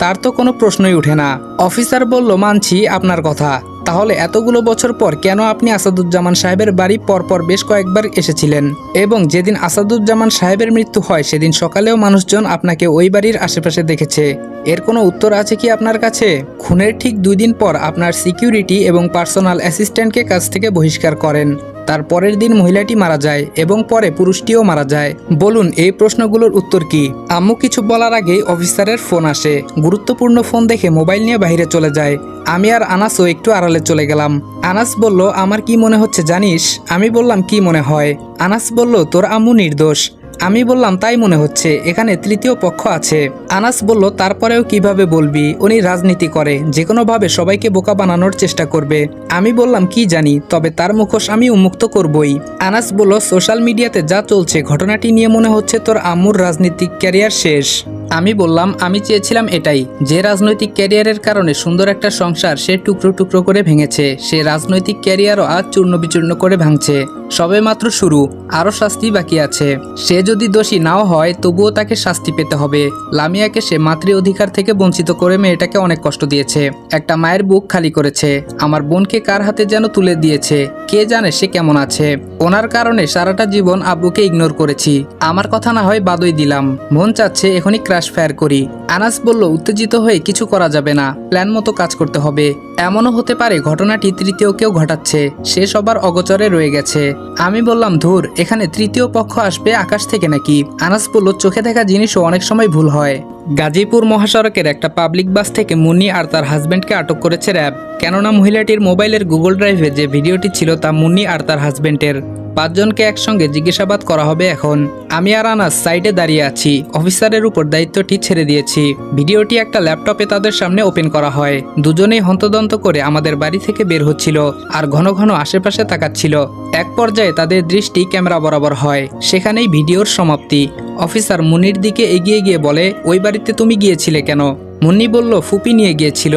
তার তো কোনো প্রশ্নই উঠে না। অফিসার বলল, মানছি আপনার কথা। তাহলে এতগুলো বছর পর কেন আপনি আসাদুজ্জামান সাহেবের বাড়ি পরপর বেশ কয়েকবার এসেছিলেন? এবং যেদিন আসাদুজ্জামান সাহেবের মৃত্যু হয়, সেদিন সকালেও মানুষজন আপনাকে ওই বাড়ির আশেপাশে দেখেছে। এর কোনো উত্তর আছে কি আপনার কাছে? খুনের ঠিক দুই দিন পর আপনার সিকিউরিটি এবং পার্সোনাল অ্যাসিস্ট্যান্টকে কাছ থেকে বহিষ্কার করেন। তার পরের দিন মহিলাটি মারা যায় এবং পরে পুরুষটিও মারা যায়। বলুন, এই প্রশ্নগুলোর উত্তর কি? আম্মু কিছু বলার আগেই অফিসারের ফোন আসে। গুরুত্বপূর্ণ ফোন দেখে মোবাইল নিয়ে বাহিরে চলে যায়। আমি আর আনাসও একটু আড়ালে চলে গেলাম। আনাস বলল, আমার কি মনে হচ্ছে জানিস? আমি বললাম, কি মনে হয়? আনাস বলল, তোর আম্মু নির্দোষ। আমি বললাম, তাই মনে হচ্ছে, এখানে তৃতীয় পক্ষ আছে। আনাস বলল, তারপরেও কীভাবে বলবি? উনি রাজনীতি করে যে কোনোভাবে সবাইকে বোকা বানানোর চেষ্টা করবে। আমি বললাম, কি জানি, তবে তার মুখোশ আমি উন্মুক্ত করবই। আনাস বলল, সোশ্যাল মিডিয়াতে যা চলছে, ঘটনাটি নিয়ে মনে হচ্ছে তোর আম্মুর রাজনীতিক ক্যারিয়ার শেষ। আমি বললাম, আমি চেয়েছিলাম এটাই, যে রাজনৈতিক ক্যারিয়ারের কারণে সুন্দর একটা সংসার সে টুকরো টুকরো করে ভেঙেছে, সে রাজনৈতিক ক্যারিয়ারও আজ চূর্ণ বিচূর্ণ করে ভাঙছে। সবে মাত্র শুরু, আরও শাস্তি বাকি আছে। সে যদি দোষী নাও হয়, তবুও তাকে শাস্তি পেতে হবে। লামিয়াকে সে মাতৃ অধিকার থেকে বঞ্চিত করে মেয়েটাকে অনেক কষ্ট দিয়েছে। একটা মায়ের বুক খালি করেছে। আমার বোনকে কার হাতে যেন তুলে দিয়েছে? কে জানে সে কেমন আছে? ওনার কারণে সারাটা জীবন আব্বুকে ইগনোর করেছি। আমার কথা না হয় বাদই দিলাম। মন চাচ্ছে এখনই ক্রাশ ফায়ার করি। আনাস বলল, উত্তেজিত হয়ে কিছু করা যাবে না। প্ল্যান মতো কাজ করতে হবে। এমনও হতে পারে ঘটনাটি তৃতীয় কেউ ঘটাচ্ছে। সে সবার অগচরে রয়ে গেছে। আমি বললাম, ধুর, এখানে তৃতীয় পক্ষ আসবে আকাশ থেকে নাকি? আনাস বলল, চোখে দেখা জিনিসও অনেক সময় ভুল হয়। গাজীপুর মহাসড়কের একটা পাবলিক বাস থেকে মুন্নি আর তার হাজব্যান্ডকে আটক করেছে র্যাব। কেননা মহিলাটির মোবাইলের গুগল ড্রাইভে যে ভিডিওটি ছিল তা মুন্নি আর তার হাজব্যান্ডের পাঁচজনকে একসঙ্গে জিজ্ঞাসাবাদ করা হবে এখন। আমি আর আনাস সাইডে দাঁড়িয়ে আছি। অফিসারের উপর দায়িত্বটি ছেড়ে দিয়েছি। ভিডিওটি একটা ল্যাপটপে তাদের সামনে ওপেন করা হয়। দুজনেই হন্তদন্ত করে আমাদের বাড়ি থেকে বের হচ্ছিল আর ঘন ঘন আশেপাশে তাকাচ্ছিল। এক পর্যায়ে তাদের দৃষ্টি ক্যামেরা বরাবর হয়। সেখানেই ভিডিওর সমাপ্তি। অফিসার মুনির দিকে এগিয়ে গিয়ে বলে, ওই বাড়িতে তুমি গিয়েছিলে কেন? মুন্নি বলল, ফুপি নিয়ে গিয়েছিল।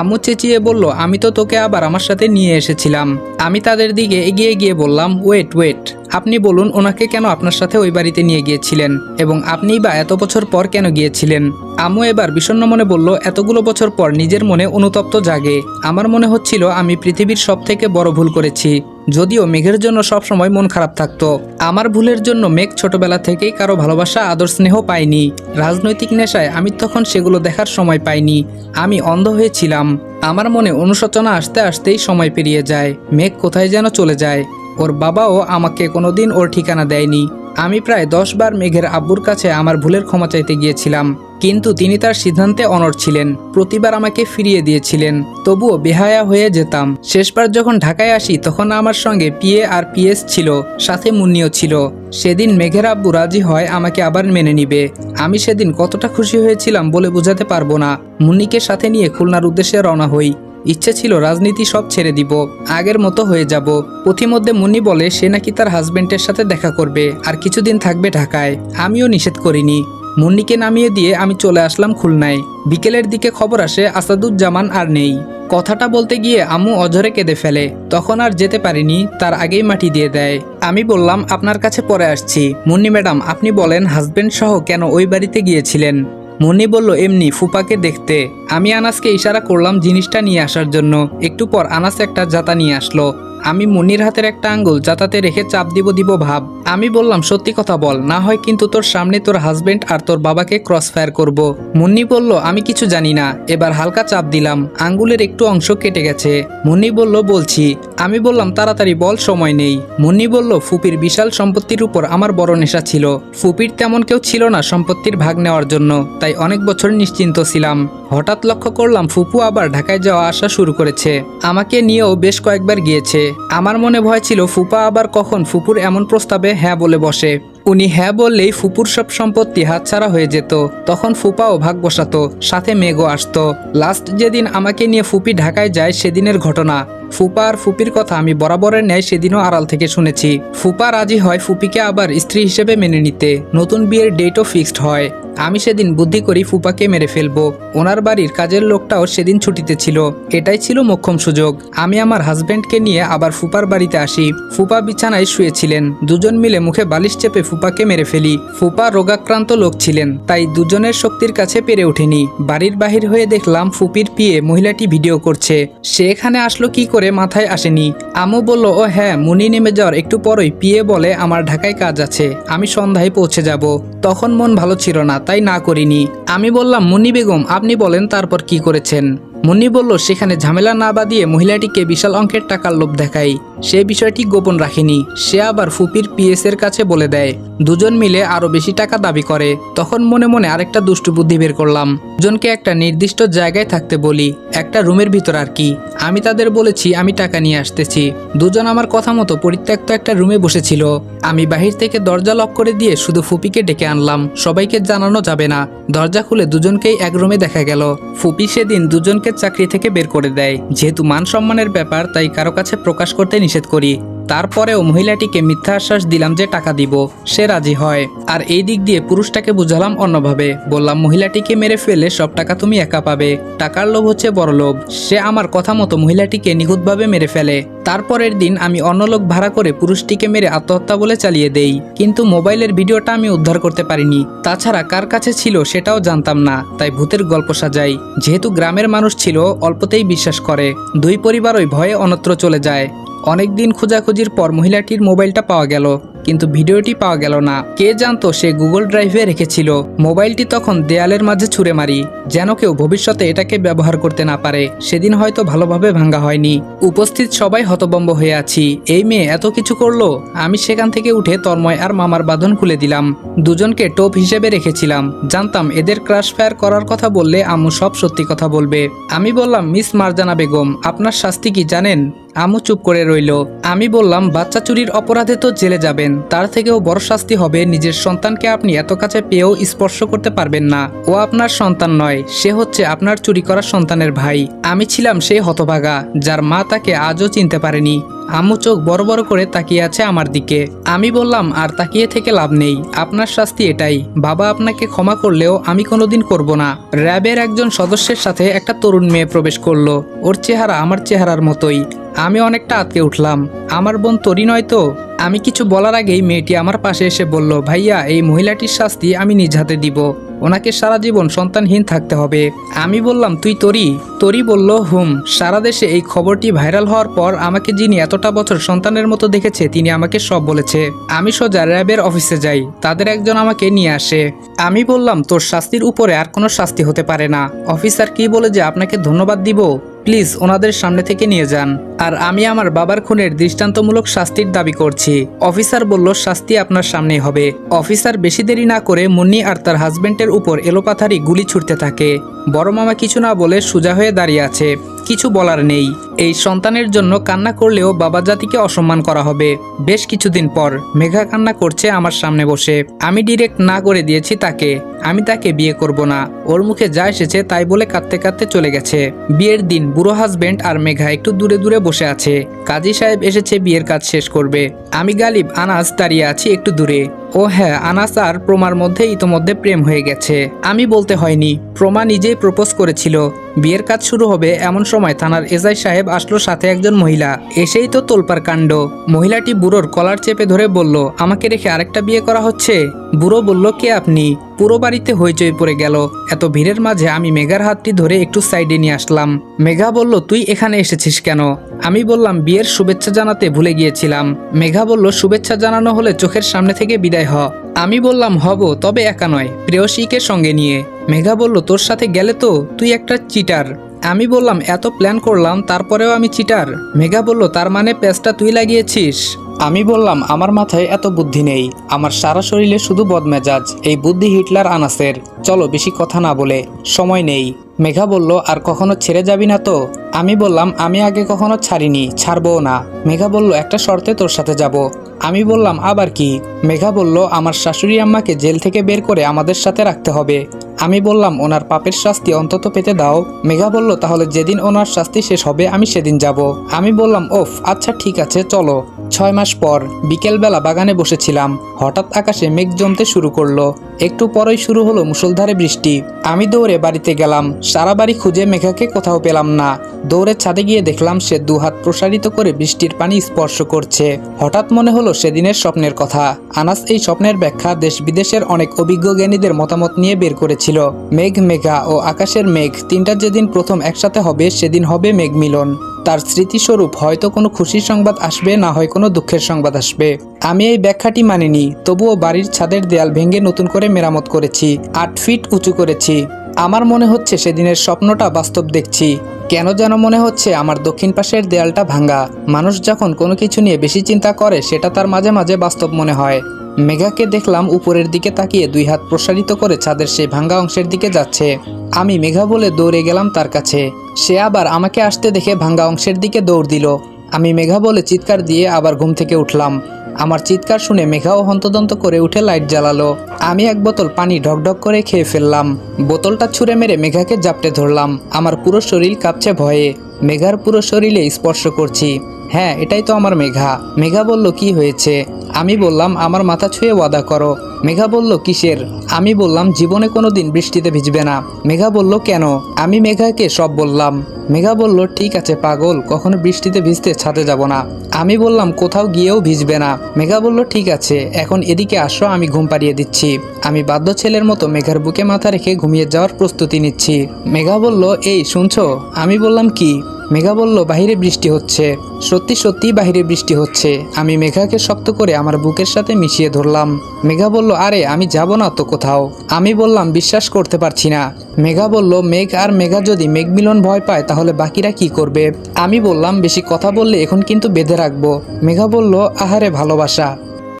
আম্মু চেঁচিয়ে বলল, আমি তো তোকে আবার আমার সাথে নিয়ে এসেছিলাম। আমি তাদের দিকে এগিয়ে গিয়ে বললাম, ওয়েট ওয়েট, আপনি বলুন ওনাকে কেন আপনার সাথে ওই বাড়িতে নিয়ে গিয়েছিলেন এবং আপনিই বা এত বছর পর কেন গিয়েছিলেন? আম্মু এবার বিষণ্ণ মনে বলল, এতগুলো বছর পর নিজের মনে অনুতপ্ত জাগে। আমার মনে হচ্ছিল আমি পৃথিবীর সব থেকে বড় ভুল করেছি। যদিও মেঘের জন্য সবসময় মন খারাপ থাকতো। আমার ভুলের জন্য মেঘ ছোটবেলা থেকেই কারও ভালোবাসা, আদর, স্নেহ পাইনি রাজনৈতিক নেশায় আমি তখন সেগুলো দেখার সময় পাইনি। আমি অন্ধ হয়েছিলাম। আমার মনে অনুশোচনা আসতে আসতেই সময় পেরিয়ে যায়। মেঘ কোথায় যেন চলে যায়। ওর বাবাও আমাকে কোনোদিন ওর ঠিকানা দেয়নি। আমি প্রায় দশ বার মেঘের আব্বুর কাছে আমার ভুলের ক্ষমা চাইতে গিয়েছিলাম। কিন্তু তিনি তার সিদ্ধান্তে অনড় ছিলেন। প্রতিবার আমাকে ফিরিয়ে দিয়েছিলেন। তবুও বেহায়া হয়ে যেতাম। শেষবার যখন ঢাকায় আসি, তখন আমার সঙ্গে পিএ আর পিএস ছিল, সাথে মুন্নিও ছিল। সেদিন মেঘের আব্বু রাজি হয় আমাকে আবার মেনে নিবে। আমি সেদিন কতটা খুশি হয়েছিলাম বলে বোঝাতে পারব না। মুন্নিকে সাথে নিয়ে খুলনার উদ্দেশ্যে রওনা হই। ইচ্ছে ছিল রাজনীতি সব ছেড়ে দিব, আগের মতো হয়ে যাব। পথিমধ্যে মুন্নি বলে, সে নাকি তার হাজবেন্ডের সাথে দেখা করবে, আর কিছুদিন থাকবে ঢাকায়। আমিও নিষেধ করিনি। মুন্নিকে নামিয়ে দিয়ে আমি চলে আসলাম খুলনায়। বিকেলের দিকে খবর আসে, আসাদুজ্জামান আর নেই। কথাটা বলতে গিয়ে আম্মু অঝরে কেঁদে ফেলে। তখন আর যেতে পারিনি, তার আগেই মাটি দিয়ে দেয়। আমি বললাম, আপনার কাছে পরে আসছি। মুন্নি, ম্যাডাম, আপনি বলেন, হাজবেন্ড সহ কেন ওই বাড়িতে গিয়েছিলেন? মুন্নি বলল, এমনি, ফুপাকে দেখতে। আমি আনাসকে ইশারা করলাম জিনিসটা নিয়ে আসার জন্য। একটু পর আনাস একটা জাতা নিয়ে আসলো। আমি মুন্নির হাতের একটা আঙ্গুল জাতাতে রেখে চাপ দিব দিব ভাব। আমি বললাম, সত্যি কথা বল, না হয় কিন্তু তোর সামনে তোর হাজবেন্ড আর তোর বাবাকে ক্রস ফায়ার করব। মুন্নি বলল, আমি কিছু জানি না। এবার হালকা চাপ দিলাম। আঙ্গুলের একটু অংশ কেটে গেছে। মুন্নি বলল, বলছি। আমি বললাম, তাড়াতাড়ি বল, সময় নেই। মুন্নি বলল, ফুপির বিশাল সম্পত্তির উপর আমার বড় নেশা ছিল। ফুপির তেমন কেউ ছিল না সম্পত্তির ভাগ নেওয়ার জন্য, তাই অনেক বছর নিশ্চিন্ত ছিলাম। হঠাৎ লক্ষ্য করলাম, ফুপু আবার ঢাকায় যাওয়া আসা শুরু করেছে। আমাকে নিয়েও বেশ কয়েকবার গিয়েছে। আমার মনে ভয় ছিল ফুপা আবার কখন ফুপুর এমন প্রস্তাবে হ্যাঁ বলে বসে। উনি হ্যাঁ বললেই ফুপুর সব সম্পত্তি হাতছাড়া হয়ে যেত। তখন ফুপাও ভাগ বসাতো, সাথে মেঘও আসতো। লাস্ট যেদিন আমাকে নিয়ে ফুপি ঢাকায় যায় সেদিনের ঘটনা। ফুপা আর ফুপির কথা আমি বরাবরের ন্যায় সেদিনও আড়াল থেকে শুনেছি। ফুপা রাজি হয় ফুপিকে আবার স্ত্রী হিসেবে মেনে নিতে। নতুন বিয়ের ডেটও ফিক্সড হয়। আমি সেদিন বুদ্ধি করি ফুপাকে মেরে ফেলব। ওনার বাড়ির কাজের লোকটাও সেদিন ছুটিতে ছিল। এটাই ছিল মোক্ষম সুযোগ। আমি আমার হাজব্যান্ডকে নিয়ে আবার ফুপার বাড়িতে আসি। ফুপা বিছানায় শুয়েছিলেন। দুজন মিলে মুখে বালিশ চেপে ফুপাকে মেরে ফেলি। ফুপা রোগাক্রান্ত লোক ছিলেন, তাই দুজনের শক্তির কাছে পেরে ওঠেনি বাড়ির বাহির হয়ে দেখলাম ফুপির পিয়ে মহিলাটি ভিডিও করছে। সে এখানে আসলো কি করে মাথায় আসেনি। আমু বলল, ও হ্যাঁ মুনি নেমে যাওয়ার একটু পরই পিয়ে বলে আমার ঢাকায় কাজ আছে। আমি সন্ধ্যায় পৌঁছে যাব। তখন মন ভালো ছিল না তাই না করিনি। আমি বললাম, মুন্নি বেগম, আপনি বলেন তারপর কি করেছেন? মুন্নি বলল, সেখানে ঝামেলা না বাদিয়ে মহিলাটিকে বিশাল অঙ্কের টাকার লোভ দেখায় সে বিষয়টি গোপন রাখেনি। সে আবার ফুপির পিএস এর কাছে বলে দেয়, দুজন মিলে আরও বেশি টাকা দাবি করে। তখন মনে মনে আরেকটা দুষ্টু বুদ্ধি বের করলাম। দুজনকে একটা নির্দিষ্ট জায়গায় থাকতে বলি, একটা রুমের ভিতর আর কি। আমি তাদের বলেছি, আমি টাকা নিয়ে আসতেছি। দুজন আমার কথা মতো পরিত্যক্ত একটা রুমে বসেছিল। আমি বাহির থেকে দরজা লক করে দিয়ে শুধু ফুপিকে ডেকে আনলাম। সবাইকে জানানো যাবে না। দরজা খুলে দুজনকেই এক রুমে দেখা গেল। ফুপি সেদিন দুজনকে চাকরি থেকে বের করে দেয়। যেহেতু মান সম্মানের ব্যাপার, তাই কারও কাছে প্রকাশ করতে নিষেধ করি। তারপরেও মহিলাটিকে মিথ্যা আশ্বাস দিলাম যে টাকা দিব, সে রাজি হয়। আর এই দিক দিয়ে পুরুষটাকে বুঝালাম অন্যভাবে। বললাম, মহিলাটিকে মেরে ফেলে সব টাকা তুমি একা পাবে। টাকার লোভ হচ্ছে বড় লোভ। সে আমার কথা মতো মহিলাটিকে নিখুঁতভাবে মেরে ফেলে। তারপরের দিন আমি অন্য লোক ভাড়া করে পুরুষটিকে মেরে আত্মহত্যা বলে চালিয়ে দেই। কিন্তু মোবাইলের ভিডিওটা আমি উদ্ধার করতে পারিনি। তাছাড়া কার কাছে ছিল সেটাও জানতাম না। তাই ভূতের গল্প সাজাই। যেহেতু গ্রামের মানুষ ছিল, অল্পতেই বিশ্বাস করে। দুই পরিবারই ভয়ে অন্যত্র চলে যায়। অনেক দিন খোঁজাখুঁজির পর মহিলাটির মোবাইলটা পাওয়া গেল, কিন্তু ভিডিওটি পাওয়া গেল না। কে জানতো সে গুগল ড্রাইভে রেখেছিল? মোবাইলটি তখন দেয়ালের মাঝে ছুঁড়ে মারি, যেন কেউ ভবিষ্যতে এটাকে ব্যবহার করতে না পারে। সেদিন হয়তো ভালোভাবে ভাঙ্গা হয়নি। উপস্থিত সবাই হতবম্ব হয়ে আছি। এই মেয়ে এত কিছু করল? আমি সেখান থেকে উঠে তন্ময় আর মামার বাঁধন খুলে দিলাম। দুজনকে টোপ হিসেবে রেখেছিলাম। জানতাম এদের ক্রাশ ফায়ার করার কথা বললে আম্মু সব সত্যি কথা বলবে। আমি বললাম, মিস মারজানা বেগম, আপনার শাস্তি কি জানেন? আমু চুপ করে রইল। আমি বললাম, বাচ্চা চুরির অপরাধে তো জেলে যাবেন। তার থেকেও বড় শাস্তি হবে নিজের সন্তানকে আপনি এত কাছে পেয়েও স্পর্শ করতে পারবেন না। ও আপনার সন্তান নয়, সে হচ্ছে আপনার চুরি করা সন্তানের ভাই। আমি ছিলাম সেই হতভাগা, যার মা তাকে আজও চিনতে পারেনি। আম্মু চোখ বড় বড় করে তাকিয়ে আছে আমার দিকে। আমি বললাম, আর তাকিয়ে থেকে লাভ নেই। আপনার শাস্তি এটাই। বাবা আপনাকে ক্ষমা করলেও আমি কোনোদিন করব না। র্যাবের একজন সদস্যের সাথে একটা তরুণ মেয়ে প্রবেশ করল। ওর চেহারা আমার চেহারার মতোই। আমি অনেকটা আটকে উঠলাম। আমার বোন তরি নয় তো? আমি কিছু বলার আগেই মেয়েটি আমার পাশে এসে বলল, ভাইয়া, এই মহিলাটির শাস্তি আমি নিজ হাতে দিব। ওনাকে সারা জীবন সন্তানহীন থাকতে হবে। আমি বললাম, তুই তরি? তরি বলল, হুম। সারা দেশে এই খবরটি ভাইরাল হওয়ার পর আমাকে যিনি এতটা বছর সন্তানের মতো দেখেছে, তিনি আমাকে সব বলেছে। আমি সোজা র্যাবের অফিসে যাই। তাদের একজন আমাকে নিয়ে আসে। আমি বললাম, তোর শাস্তির উপরে আর কোনো শাস্তি হতে পারে না। অফিসার কি বলে যে আপনাকে ধন্যবাদ দিব? প্লিজ ওনাদের সামনে থেকে নিয়ে যান। আর আমি আমার বাবার খুনের দৃষ্টান্তমূলক শাস্তির দাবি করছি। অফিসার বলল, শাস্তি আপনার সামনেই হবে। অফিসার বেশি দেরি না করে মুন্নি আর তার হাজবেন্ডের উপর এলোপাথারি গুলি ছুটতে থাকে। বড় মামা কিছু না বলে সোজা হয়ে দাঁড়িয়ে আছে। কিছু বলার নেই। এই সন্তানের জন্য কান্না করলেও বাবা জাতিকে অসম্মান করা হবে। বেশ কিছুদিন পর মেঘা কান্না করছে আমার সামনে বসে। আমি ডিরেক্ট না করে দিয়েছি তাকে। আমি তাকে বিয়ে করব না। ওর মুখে যা এসেছে তাই বলে কাঁদতে কাঁদতে চলে গেছে। বিয়ের দিন বুড়ো হাজবেন্ড আর মেঘা একটু দূরে দূরে বসে আছে। কাজী সাহেব এসেছে বিয়ের কাজ শেষ করবে। আমি গালিব, আনাস দাঁড়িয়ে আছি একটু দূরে। ও হ্যাঁ আনাস আর প্রমার মধ্যে ইতোমধ্যে প্রেম হয়ে গেছে। আমি বলতে হয়নি। প্রমা নিজেই প্রপোজ করেছিল। বিয়ের কাজ শুরু হবে এমন সময় থানার এসআই সাহেব আসলো সাথে একজন মহিলা। এসেই তো তোলপার কাণ্ড। মহিলাটি বুড়োর কলার চেপে ধরে বলল, আমাকে রেখে আরেকটা বিয়ে করা হচ্ছে? বুড়ো বলল, কে আপনি? পুরো বাড়িতে হইচই পড়ে গেল। এত ভিড়ের মাঝে আমি মেঘার হাতটি ধরে একটু সাইডে নিয়ে আসলাম। মেঘা বলল, তুই এখানে এসেছিস কেন? আমি বললাম, বিয়ের শুভেচ্ছা জানাতে ভুলে গিয়েছিলাম। মেঘা বলল, শুভেচ্ছা জানানো হলে চোখের সামনে থেকে বিদায় হ। আমি বললাম, হব, তবে একা নয়, প্রেয়সীকে সঙ্গে নিয়ে। মেঘা বলল, তোর সাথে গেলে তো তুই একটা চিটার। আমি বললাম, এত প্ল্যান করলাম, তারপরেও আমি চিটার মেঘা বলল, তার মানে প্যাচটা তুই লাগিয়েছিস? আমি বললাম, আমার মাথায় এত বুদ্ধি নেই। আমার সারা শরীরে শুধু বদমেজাজ। এই বুদ্ধি হিটলার আনাসের। চলো, বেশি কথা না বলে। সময় নেই। মেঘা বলল, আর কখনো ছেড়ে যাবি না তো? আমি বললাম, আমি আগে কখনো ছাড়িনি, ছাড়বও না। মেঘা বলল, একটা শর্তে তোর সাথে যাব। আমি বললাম, আবার কি? মেঘা বলল, আমার শাশুড়ি আম্মাকে জেল থেকে বের করে আমাদের সাথে রাখতে হবে। আমি বললাম, ওনার পাপের শাস্তি অন্তত পেতে দাও। মেঘা বলল, তাহলে যেদিন ওনার শাস্তি শেষ হবে, আমি সেদিন যাব। আমি বললাম, ওফ আচ্ছা ঠিক আছে, চলো। ছয় মাস পর বিকেলবেলা বাগানে বসেছিলাম। হঠাৎ আকাশে মেঘ জমতে শুরু করল। একটু পরেই শুরু হলো মুষলধারে বৃষ্টি। আমি দৌড়ে বাড়িতে গেলাম। সারা বাড়ি খুঁজে মেঘাকে কোথাও পেলাম না। দৌড়ে ছাদে গিয়ে দেখলাম সে দুহাত প্রসারিত করে বৃষ্টির পানি স্পর্শ করছে। হঠাৎ মনে হলো সেদিনের স্বপ্নের কথা। আনাস এই স্বপ্নের ব্যাখ্যা দেশ বিদেশের অনেক অভিজ্ঞ জ্ঞানীদের মতামত নিয়ে বের করেছিল। মেঘ, মেঘা ও আকাশের মেঘ তিনটা যেদিন প্রথম একসাথে হবে, সেদিন হবে মেঘ মিলন। তার স্মৃতিস্বরূপ হয়তো কোনো খুশির সংবাদ আসবে, না হয় কোনো দুঃখের সংবাদ আসবে। আমি এই ব্যাখ্যাটি মানিনি, তবুও বাড়ির ছাদের দেয়াল ভেঙে নতুন করে মেরামত করেছি, আট ফিট উঁচু করেছি। আমার মনে হচ্ছে সেদিনের স্বপ্নটা বাস্তব দেখছি। কেন যেন মনে হচ্ছে আমার দক্ষিণ পাশের দেয়ালটা ভাঙ্গা মানুষ যখন কোনো কিছু নিয়ে বেশি চিন্তা করে, সেটা তার মাঝে মাঝে বাস্তব মনে হয়। মেঘাকে দেখলাম উপরের দিকে তাকিয়ে দুই হাত প্রসারিত করে ছাদের সেই ভাঙ্গা অংশের দিকে যাচ্ছে। আমি মেঘা বলে দৌড়ে গেলাম তার কাছে। সে আবার আমাকে আসতে দেখে ভাঙ্গা অংশের দিকে দৌড় দিল। আমি মেঘা বলে চিৎকার দিয়ে আবার ঘুম থেকে উঠলাম। আমার চিৎকার শুনে মেঘাও হন্তদন্ত করে উঠে লাইট জ্বালালো। আমি এক বোতল পানি ঢকঢক করে খেয়ে ফেললাম। বোতলটা ছুঁড়ে মেরে মেঘাকে জাপটে ধরলাম। আমার পুরো শরীর কাঁপছে ভয়ে। মেঘার পুরো শরীরে স্পর্শ করছি। হ্যাঁ এটাই তো আমার মেঘা। মেঘা বলল, কি হয়েছে? আমি বললাম, আমার মাথা ছুঁয়ে ওয়াদা করো। মেঘা বলল, কিসের? আমি বললাম, জীবনে কোনো দিন বৃষ্টিতে ভিজবে না। মেঘা বলল, কেন? আমি মেঘাকে সব বললাম। মেঘা বলল, ঠিক আছে পাগল, কখনো বৃষ্টিতে ভিজতে ছাদে যাব না। আমি বললাম, কোথাও গিয়েও ভিজবে না। মেঘা বলল, ঠিক আছে, এখন এদিকে আসো, আমি ঘুম পাড়িয়ে দিচ্ছি। আমি বাধ্য ছেলের মতো মেঘার বুকে মাথা রেখে ঘুমিয়ে যাওয়ার প্রস্তুতি নিচ্ছি। মেঘা বলল, এই, শুনছো? আমি বললাম, কি? মেঘা বলল, বাহিরে বৃষ্টি হচ্ছে। সত্যি সত্যি বাহিরে বৃষ্টি হচ্ছে। আমি মেঘাকে শক্ত করে আমার বুকের সাথে মিশিয়ে ধরলাম। মেঘা বলল, আরে, আমি যাব না তো কোথাও। আমি বললাম, বিশ্বাস করতে পারছি না। মেঘা বলল, মেঘ আর মেঘা যদি মেঘ মিলন ভয় পায়, তাহলে বাকিরা কি করবে? আমি বললাম, বেশি কথা বললে এখন কিন্তু বেঁধে রাখব। মেঘা বলল, আহারে ভালোবাসা।